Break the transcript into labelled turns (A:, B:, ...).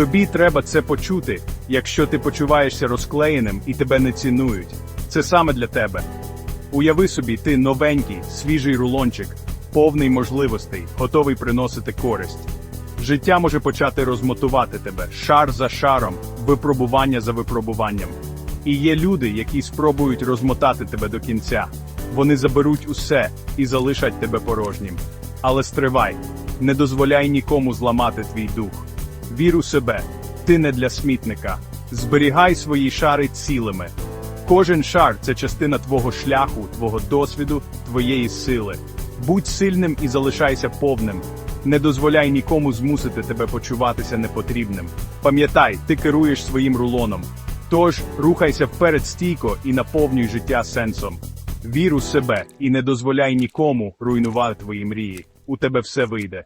A: Тобі треба це почути, якщо ти почуваєшся розклеєним і тебе не цінують. Це саме для тебе. Уяви собі, ти новенький, свіжий рулончик, повний можливостей, готовий приносити користь. Життя може почати розмотувати тебе шар за шаром, випробування за випробуванням. І є люди, які спробують розмотати тебе до кінця. Вони заберуть усе і залишать тебе порожнім. Але стривай, не дозволяй нікому зламати твій дух. Вір у себе, ти не для смітника. Зберігай свої шари цілими. Кожен шар це частина твого шляху, твого досвіду, твоєї сили. Будь сильним і залишайся повним. Не дозволяй нікому змусити тебе почуватися непотрібним. Пам'ятай, ти керуєш своїм рулоном. Тож рухайся вперед стійко і наповнюй життя сенсом. Вір у себе і не дозволяй нікому руйнувати твої мрії. У тебе все вийде.